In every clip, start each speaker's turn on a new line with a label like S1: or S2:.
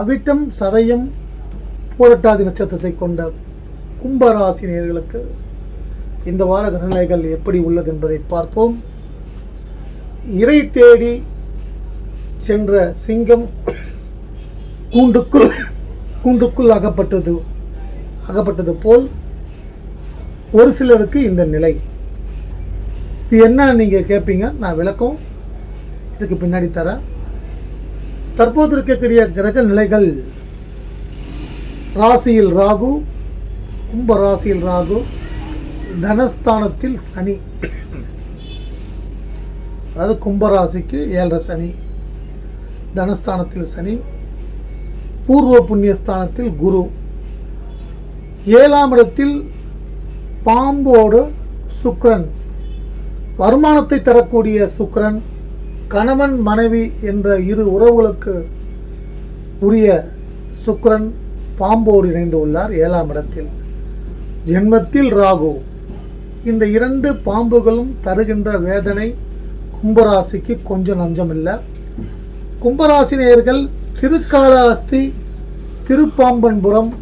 S1: அவிட்டம் சதயம் பூரட்டாதி நட்சத்திரத்தை கொண்ட கும்பராசினியர்களுக்கு இந்த வார கிரகநிலைகள் எப்படி உள்ளது என்பதை பார்ப்போம். இறை தேடி சென்ற சிங்கம் கூண்டுக்குள் கூண்டுக்குள் அகப்பட்டது அகப்பட்டது போல் ஒரு சிலருக்கு இந்த நிலை. இது என்ன நீங்கள் கேட்பீங்க நான் விளக்கம். இதுக்கு பின்னாடி தரேன் தற்போது இருக்கக்கூடிய கிரக நிலைகள் ராசியில் ராகு கும்ப ராசியில் ராகு தனஸ்தானத்தில் சனி. அதாவது கும்பராசிக்கு ஏழரை சனி தனஸ்தானத்தில் சனி பூர்வ புண்ணியஸ்தானத்தில் குரு. ஏழாம் இடத்தில் பாம்போடு சுக்ரன் வருமானத்தை தரக்கூடிய சுக்ரன் கணவன் மனைவி என்ற இரு உறவுகளுக்கு உரிய சுக்கரன் பாம்போடு இணைந்து உள்ளார் ஏழாம் இடத்தில். ஜென்மத்தில் ராகு. இந்த இரண்டு பாம்புகளும் தருகின்ற வேதனை கும்பராசிக்கு கொஞ்சம் நஞ்சமில்லை. கும்பராசினியர்கள் திருக்காலாஸ்தி திருப்பாம்பன்புரம்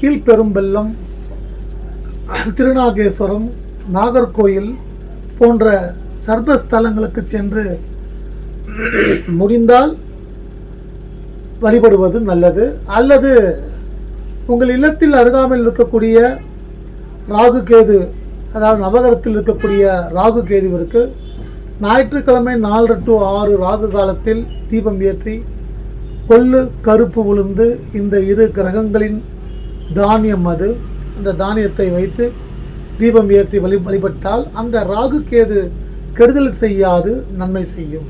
S1: கீழ்பெரும்பெல்லம் திருநாகேஸ்வரம் நாகர்கோயில் போன்ற சர்வஸ்தலங்களுக்கு சென்று முடிந்தால் வழிபடுவது நல்லது. அல்லது உங்கள் இல்லத்தில் அருகாமையில் இருக்கக்கூடிய ராகு கேது அதாவது நவகரத்தில் இருக்கக்கூடிய ராகு கேதுவிற்கு ஞாயிற்றுக்கிழமை நாலு டு ஆறு ராகு காலத்தில் தீபம் ஏற்றி கொள்ளு கருப்பு உளுந்து இந்த இரு கிரகங்களின் தானியம் அது. அந்த தானியத்தை வைத்து தீபம் ஏற்றி வழி வழிபட்டால் அந்த ராகு கேது கெடுதல் செய்யாது நன்மை செய்யும்.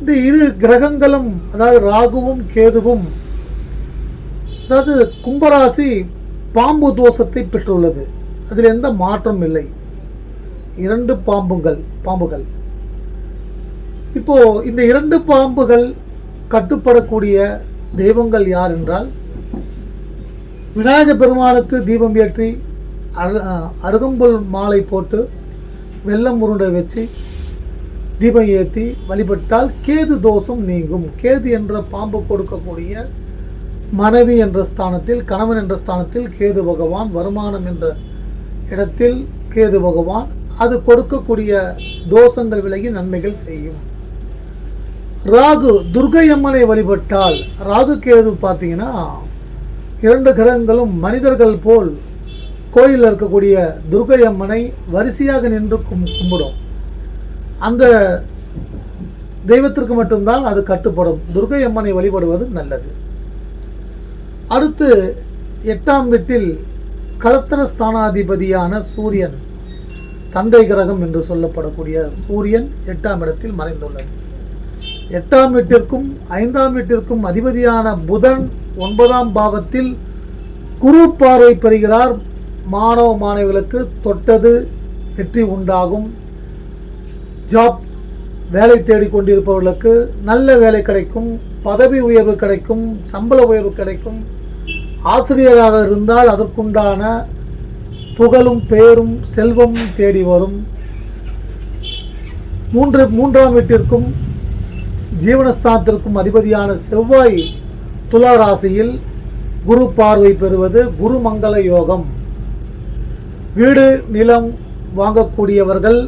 S1: இந்த இரு கிரகங்களும் அதாவது ராகுவும் கேதுவும் அதாவது கும்பராசி பாம்பு தோஷத்தை பெற்றுள்ளது. அதில் எந்த மாற்றம் இல்லை. இரண்டு பாம்புகள் பாம்புகள். இப்போ இந்த இரண்டு பாம்புகள் கட்டுப்படக்கூடிய தெய்வங்கள் யார் என்றால் விநாயக பெருமானுக்கு தீபம் ஏற்றி அரு- அருகம்புல் மாலை போட்டு வெள்ளம் உருண்டை வச்சு தீபம் ஏற்றி வழிபட்டால் கேது தோஷம் நீங்கும். கேது என்ற பாம்பு கொடுக்கக்கூடிய மனைவி என்ற ஸ்தானத்தில் கணவன் என்ற ஸ்தானத்தில் கேது பகவான் வருமானம் என்ற இடத்தில் கேது பகவான். அது கொடுக்கக்கூடிய தோஷங்கள் விலகி நன்மைகள் செய்யும். ராகு துர்கை அம்மனை வழிபட்டால் ராகு கேது பார்த்தீங்கன்னா இரண்டு கிரகங்களும் மனிதர்கள் போல் கோயிலில் இருக்கக்கூடிய துர்கை அம்மனை வரிசையாக நின்று கும் கும்பிடும். அந்த தெய்வத்திற்கு மட்டும்தான் அது கட்டுப்படும். துர்கை அம்மனை வழிபடுவது நல்லது. அடுத்து எட்டாம் வீட்டில் கலத்திர ஸ்தானாதிபதியான சூரியன் தந்தை கிரகம் என்று சொல்லப்படக்கூடிய சூரியன் எட்டாம் இடத்தில் மறைந்துள்ளது. எட்டாம் வீட்டிற்கும் ஐந்தாம் வீட்டிற்கும் அதிபதியான புதன் ஒன்பதாம் பாவத்தில் குரு பார்வை பெறுகிறார். மாணவ மாணவிகளுக்கு தொட்டது வெற்றி உண்டாகும். ஜாப் வேலை தேடி கொண்டிருப்பவர்களுக்கு நல்ல வேலை கிடைக்கும் பதவி உயர்வு கிடைக்கும் சம்பள உயர்வு கிடைக்கும். ஆசிரியராக இருந்தால் அதற்குண்டான புகழும் பேரும் செல்வமும் தேடி வரும். மூன்று மூன்றாம் வீட்டிற்கும் ஜீவனஸ்தானத்திற்கும் அதிபதியான செவ்வாய் துலா ராசியில் குரு பார்வை பெறுவது குரு மங்கள யோகம். வீடு நிலம் வாங்கக்கூடியவர்கள்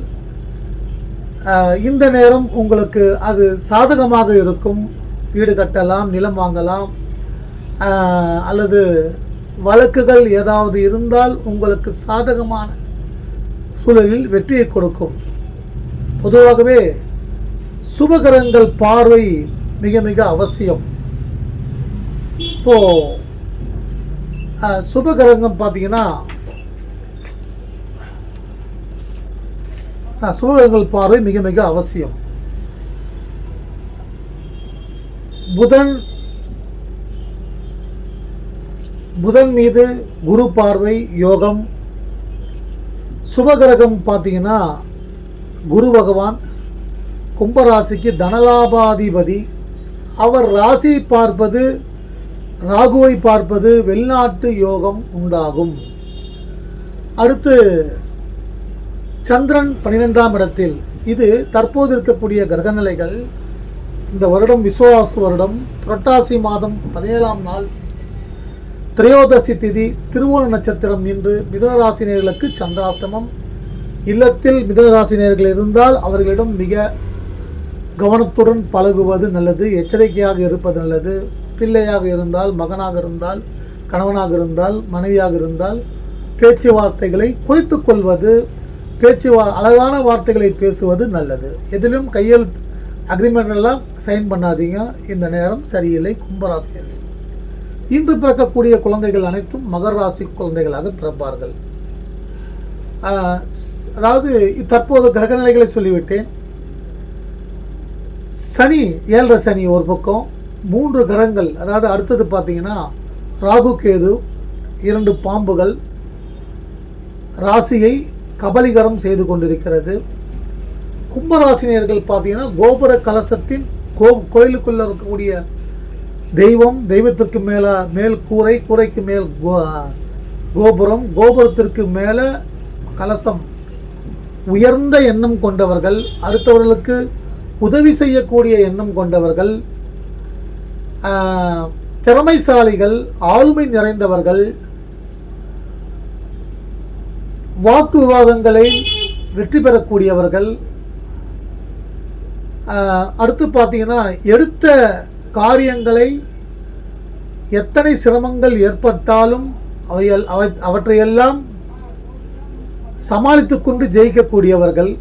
S1: இந்த நேரம் உங்களுக்கு அது சாதகமாக இருக்கும். வீடு கட்டலாம் நிலம் வாங்கலாம் அல்லது வழக்குகள் ஏதாவது இருந்தால் உங்களுக்கு சாதகமான சூழலில் வெற்றியை கொடுக்கும். பொதுவாகவே சுபகரங்கள் பார்வை மிக மிக அவசியம். இப்போ சுபகரங்கம் பார்த்தீங்கன்னா சுபகிரகங்கள் பார்வை மிக மிக அவசியம். புதன் புதன் மீது குரு பார்வை யோகம். சுபகிரகம் பார்த்தீங்கன்னா குரு பகவான் கும்பராசிக்கு தனலாபாதிபதி. அவர் ராசி பார்ப்பது ராகுவை பார்ப்பது வெளிநாட்டு யோகம் உண்டாகும். அடுத்து சந்திரன் பன்னிரெண்டாம் இடத்தில். இது தற்போது இருக்கக்கூடிய கிரகநிலைகள். இந்த வருடம் விசுவாச வருடம். புரட்டாசி மாதம் பதினேழாம் நாள். திரையோதசி திதி திருவோண நட்சத்திரம் இன்று மிதனராசினியர்களுக்கு சந்திராஷ்டமம். இல்லத்தில் மிதனராசினியர்கள் இருந்தால் அவர்களிடம் மிக கவனத்துடன் பழகுவது நல்லது எச்சரிக்கையாக இருப்பது நல்லது. பிள்ளையாக இருந்தால் மகனாக இருந்தால் கணவனாக இருந்தால் மனைவியாக இருந்தால் பேச்சுவார்த்தைகளை குறைத்துக் கொள்வது பேச்சு வா- அழகான வார்த்தைகளை பேசுவது நல்லது. எதிலும் கையெழுத்து அக்ரிமெண்ட் எல்லாம் சைன் பண்ணாதீங்க. இந்த நேரம் சரியில்லை. கும்பராசியர்கள். இன்று பிறக்கக்கூடிய குழந்தைகள் அனைத்தும் மகர ராசி குழந்தைகளாக பிறப்பார்கள். அதாவது தற்போது கிரகநிலைகளை சொல்லிவிட்டேன். சனி ஏழரை சனி ஒரு பக்கம். மூன்று கிரகங்கள் அதாவது அடுத்தது பார்த்தீங்கன்னா ராகு கேது இரண்டு பாம்புகள். ராசியை கபலிகரம் செய்து கொண்டிருக்கிறது. கும்பராசினியர்கள் பார்த்தீங்கன்னா கோபுர கலசத்தின் கோ கோயிலுக்குள்ளே இருக்கக்கூடிய தெய்வம் தெய்வத்திற்கு மேலே மேல் கூரை கூரைக்கு மேல் கோ கோபுரம் கோபுரத்திற்கு மேலே கலசம். உயர்ந்த எண்ணம் கொண்டவர்கள் அடுத்தவர்களுக்கு உதவி செய்யக்கூடிய எண்ணம் கொண்டவர்கள் திறமைசாலிகள் ஆளுமை நிறைந்தவர்கள் வாக்கு விவாதங்களை வெற்றி பெறக்கூடியவர்கள் அடுத்து பார்த்தீங்கன்னா எடுத்த காரியங்களை எத்தனை சிரமங்கள் ஏற்பட்டாலும் அவையல் அவை அவற்றையெல்லாம் சமாளித்து கொண்டு ஜெயிக்கக்கூடியவர்கள்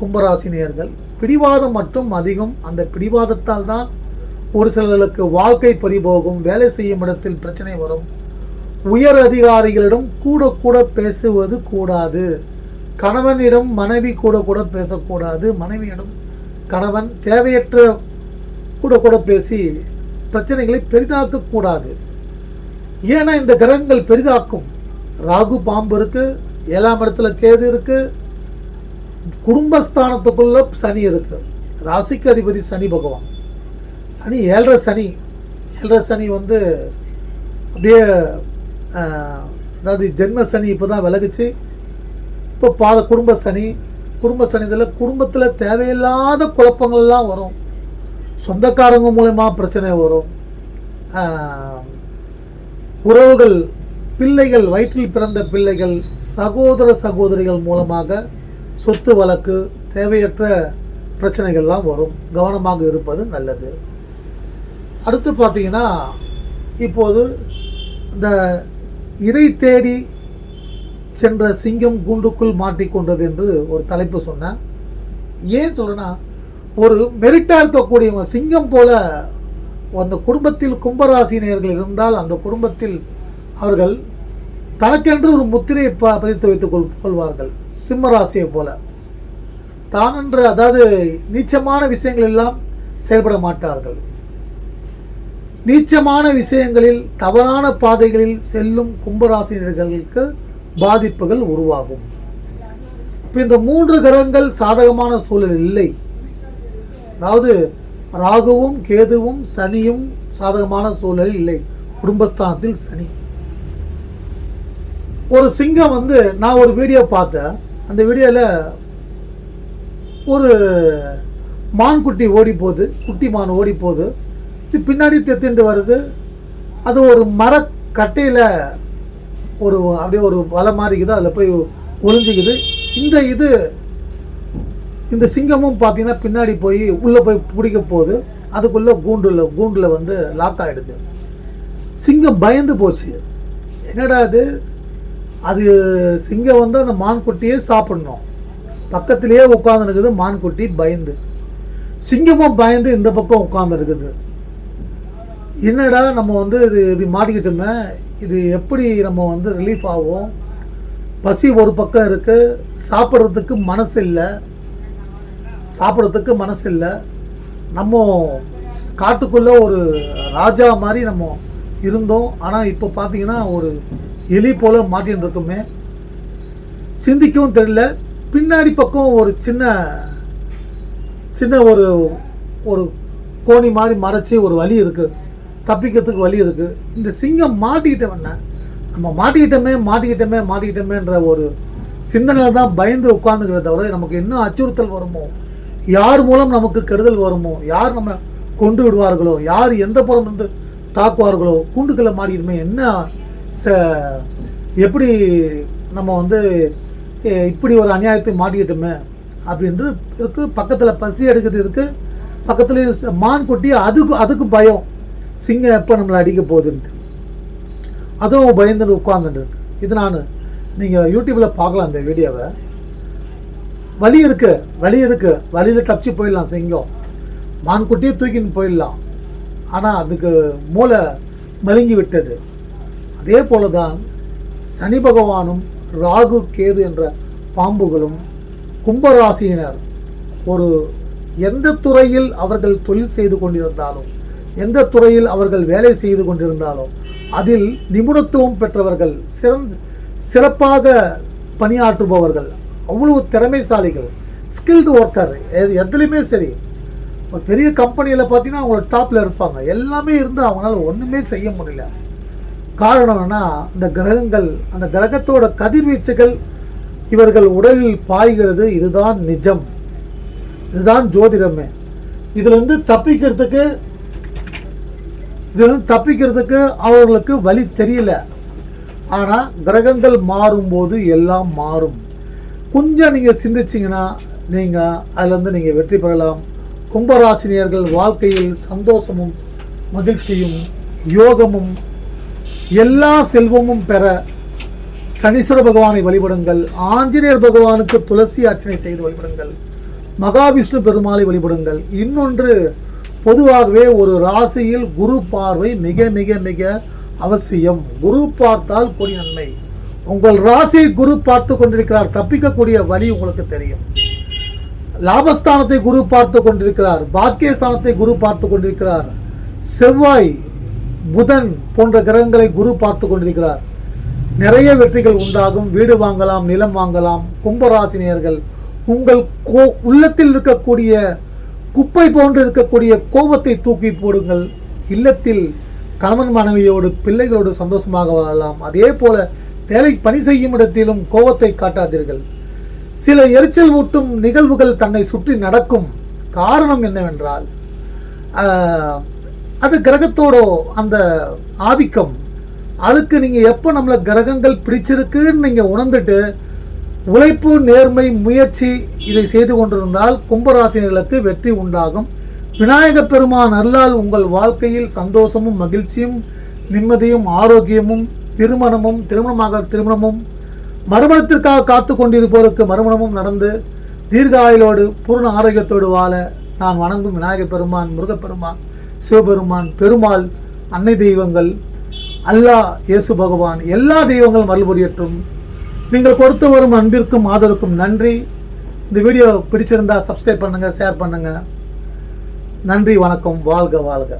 S1: கும்பராசினியர்கள். பிடிவாதம் மட்டும் அதிகம். அந்த பிடிவாதத்தால் தான் ஒரு சிலர்களுக்கு வாழ்க்கை பறிபோகும் வேலை செய்யும் இடத்தில் பிரச்சனை வரும். உயர் அதிகாரிகளிடம் கூட கூட பேசுவது கூடாது. கணவனிடம் மனைவி கூட கூட பேசக்கூடாது. மனைவியிடம் கணவன் தேவையற்ற கூட கூட பேசி பிரச்சனைகளை பெரிதாக்கக்கூடாது ஏன்னா இந்த கிரகங்கள் பெரிதாக்கும். ராகு பாம்பு இருக்குது ஏழாம் இடத்துல கேது இருக்குது குடும்பஸ்தானத்துக்குள்ள சனி இருக்குது ராசிக்கு அதிபதி சனி பகவான். சனி ஏழரை சனி. ஏழரை சனி வந்து அப்படியே அதாவது ஜென்ம சனி இப்போ தான் விலகுச்சு. இப்போ பாத குடும்ப சனி குடும்ப சனி இதில் குடும்பத்தில் தேவையில்லாத குழப்பங்கள்லாம் வரும். சொந்தக்காரங்க மூலயமா பிரச்சனை வரும். உறவுகள் பிள்ளைகள் வயிற்றில் பிறந்த பிள்ளைகள் சகோதர சகோதரிகள் மூலமாக சொத்து வழக்கு தேவையற்ற பிரச்சனைகள்லாம் வரும். கவனமாக இருப்பது நல்லது. அடுத்து பார்த்தீங்கன்னா இப்போது இந்த இறை தேடி சென்ற சிங்கம் கூண்டுக்குள் மாட்டிக்கொண்டது என்று ஒரு தலைப்பு சொன்னேன் ஏன் சொல்றேன்னா ஒரு மெரிட்டாக இருக்கக்கூடியவங்க சிங்கம் போல அந்த குடும்பத்தில் கும்பராசினியர்கள் இருந்தால் அந்த குடும்பத்தில் அவர்கள் தனக்கென்று ஒரு முத்திரையை ப பதித்து வைத்துக் கொள் கொள்வார்கள் சிம்மராசியை போல. தானென்று அதாவது நீச்சமான விஷயங்கள் எல்லாம் செயல்பட மாட்டார்கள். நீச்சமான விஷயங்களில் தவறான பாதைகளில் செல்லும் கும்பராசினியர்களுக்கு பாதிப்புகள் உருவாகும். இப்போ இந்த மூன்று கிரகங்கள் சாதகமான சூழல் இல்லை. அதாவது ராகுவும் கேதுவும் சனியும் சாதகமான சூழல் இல்லை. குடும்பஸ்தானத்தில் சனி. ஒரு சிங்கம் வந்து நான் ஒரு வீடியோ பார்த்தேன். அந்த வீடியோவில் ஒரு மான் குட்டி ஓடி போகுது குட்டி மான் ஓடி போகுது பின்னாடி தெத்திண்டு வருது. அது ஒரு மரக்கட்டையில் ஒரு அப்படியே ஒரு வலை மாறிக்குது. அதில் போய் ஒளிஞ்சிக்குது. இந்த இது இந்த சிங்கமும் பார்த்தீங்கன்னா பின்னாடி போய் உள்ளே போய் பிடிக்க போகுது. அதுக்குள்ளே கூண்டில் கூண்டில் வந்து லாக் ஆகிடுது சிங்கம் பயந்து போச்சு. என்னடா இது? அது சிங்கம் வந்து அந்த மான்குட்டியே சாப்பிடணும். பக்கத்திலேயே உட்காந்துருக்குது மான்குட்டி பயந்து. சிங்கமும் பயந்து இந்த பக்கம் உட்காந்துருக்குது என்னடா நம்ம வந்து இது இப்படி மாட்டிக்கிட்டோமே? இது எப்படி நம்ம வந்து ரிலீஃப் ஆகும் பசி ஒரு பக்கம் இருக்குது சாப்பிட்றதுக்கு மனசு இல்லை. சாப்பிட்றதுக்கு மனசு இல்லை. நம்ம காட்டுக்குள்ளே ஒரு ராஜா மாதிரி நம்ம இருந்தோம். ஆனால் இப்போ பார்த்தீங்கன்னா ஒரு எலி போல் மாட்டின்னு இருக்குமே. சிந்திக்கவும் தெரியல. பின்னாடி பக்கம் ஒரு சின்ன சின்ன ஒரு ஒரு கோணி மாதிரி மறைச்சி ஒரு வழி இருக்குது தப்பிக்கிறதுக்கு வழி இருக்குது இந்த சிங்கம் மாட்டிக்கிட்டவன நம்ம மாட்டிக்கிட்டோமே மாட்டிக்கிட்டோமே மாட்டிக்கிட்டோமேன்ற ஒரு சிந்தனையில் தான் பயந்து உட்காந்துக்கிறத தவிர நமக்கு என்ன அச்சுறுத்தல் வருமோ யார் மூலம் நமக்கு கெடுதல் வருமோ யார் நம்ம கொண்டு விடுவார்களோ யார் எந்த புறம் இருந்து தாக்குவார்களோ குண்டுக்களை மாறிடுமே என்ன ச எப்படி நம்ம வந்து இப்படி ஒரு அநியாயத்தை மாட்டிக்கிட்டோமே அப்படின்ட்டு இருக்கு. பக்கத்தில் பசி எடுக்கிறது இருக்குது பக்கத்துலேயே மான் கொட்டி அதுக்கு அதுக்கு பயம். சிங்கம் எப்போ நம்மளை அடிக்க போகுதுன்ட்டு. அதுவும் பயந்துட்டு உட்காந்துட்டு இது நான் நீங்கள் யூடியூப்பில் பார்க்கலாம் இந்த வீடியோவை. வலி இருக்கு வலி இருக்கு. வலியில் தப்பிச்சு போயிடலாம் சிங்கம். மான்குட்டியே தூக்கின்னு போயிடலாம். ஆனால் அதுக்கு மூளை மலுங்கி விட்டது. அதே போல தான் சனி பகவானும் ராகு கேது என்ற பாம்புகளும் கும்பராசியினர் ஒரு எந்த துறையில் அவர்கள் தொழில் செய்து கொண்டிருந்தாலும் எந்த துறையில் அவர்கள் வேலை செய்து கொண்டிருந்தாலும் அதில் நிபுணத்துவம் பெற்றவர்கள் சிறந்த சிறப்பாக பணியாற்றுபவர்கள் அவ்வளவு திறமைசாலிகள் ஸ்கில்டு ஒர்க்கர் எதுலேயுமே சரி. ஒரு பெரிய கம்பெனியில் பார்த்தீங்கன்னா அவங்க டாப்பில் இருப்பாங்க. எல்லாமே இருந்து அவங்களால ஒன்றுமே செய்ய முடியல. காரணம் என்னன்னா இந்த கிரகங்கள் அந்த கிரகத்தோட கதிர்வீச்சுகள் இவர்கள் உடலில் பாய்கிறது இதுதான் நிஜம். இதுதான் ஜோதிடமே. இதுலேருந்து தப்பிக்கிறதுக்கு இதிலிருந்து தப்பிக்கிறதுக்கு அவர்களுக்கு வழி தெரியல. ஆனால் கிரகங்கள் மாறும்போது எல்லாம் மாறும். கொஞ்சம் நீங்கள் சிந்திச்சிங்கன்னா நீங்கள் அதிலேருந்து நீங்கள் வெற்றி பெறலாம். கும்பராசினியர்கள் வாழ்க்கையில் சந்தோஷமும் மகிழ்ச்சியும் யோகமும் எல்லா செல்வமும் பெற சனீஸ்வர பகவானை வழிபடுங்கள். ஆஞ்சநேயர் பகவானுக்கு துளசி அர்ச்சனை செய்து வழிபடுங்கள். மகாவிஷ்ணு பெருமாளை வழிபடுங்கள். இன்னொன்று பொதுவாகவே ஒரு ராசியில் குரு பார்வை மிக மிக மிக அவசியம். குரு பார்த்தால் கொடி நன்மை. உங்கள் ராசி குரு பார்த்து கொண்டிருக்கிறார். தப்பிக்கக்கூடிய வழி உங்களுக்கு தெரியும். லாபஸ்தானத்தை குரு பார்த்து கொண்டிருக்கிறார். பாக்கியஸ்தானத்தை குரு பார்த்து கொண்டிருக்கிறார். செவ்வாய் புதன் போன்ற கிரகங்களை குரு பார்த்து கொண்டிருக்கிறார். நிறைய வெற்றிகள் உண்டாகும். வீடு வாங்கலாம் நிலம் வாங்கலாம். கும்பராசினியர்கள் உங்கள் கோ உள்ளத்தில் இருக்கக்கூடிய குப்பை போன்று இருக்கக்கூடிய கோபத்தை தூக்கி போடுங்கள். இல்லத்தில் கணவன் மனைவியோடு பிள்ளைகளோடு சந்தோஷமாக வாழலாம். அதே போல வேலை பணி செய்யும் இடத்திலும் கோபத்தை காட்டாதீர்கள். சில எரிச்சல் ஊட்டும் நிகழ்வுகள் தன்னை சுற்றி நடக்கும் காரணம் என்னவென்றால் அது கிரகத்தோட அந்த ஆதிக்கம். அதுக்கு நீங்கள் எப்போ நம்மளை கிரகங்கள் பிடிச்சிருக்குன்னு நீங்கள் உணர்ந்துட்டு உழைப்பு நேர்மை முயற்சி இதை செய்து கொண்டிருந்தால் கும்பராசினர்களுக்கு வெற்றி உண்டாகும். விநாயக பெருமான் அருளால் உங்கள் வாழ்க்கையில் சந்தோஷமும் மகிழ்ச்சியும் நிம்மதியும் ஆரோக்கியமும் திருமணமும் திருமணமாக திருமணமும் மறுமணத்திற்காக காத்து கொண்டிருப்போருக்கு மறுமணமும் நடந்து தீர்காயுளோடு பூர்ண ஆரோக்கியத்தோடு வாழ நான் வணங்கும் விநாயக பெருமான் முருகப்பெருமான் சிவபெருமான் பெருமாள் அன்னை தெய்வங்கள் அல்லாஹ் இயேசு பகவான் எல்லா தெய்வங்களும் அருள் நீங்கள் கொடுத்து வரும் அன்பிற்கும் ஆதரவுக்கும் நன்றி. இந்த வீடியோ பிடிச்சிருந்தா சப்ஸ்கிரைப் பண்ணுங்கள் ஷேர் பண்ணுங்கள் நன்றி வணக்கம் வாழ்க வாழ்க.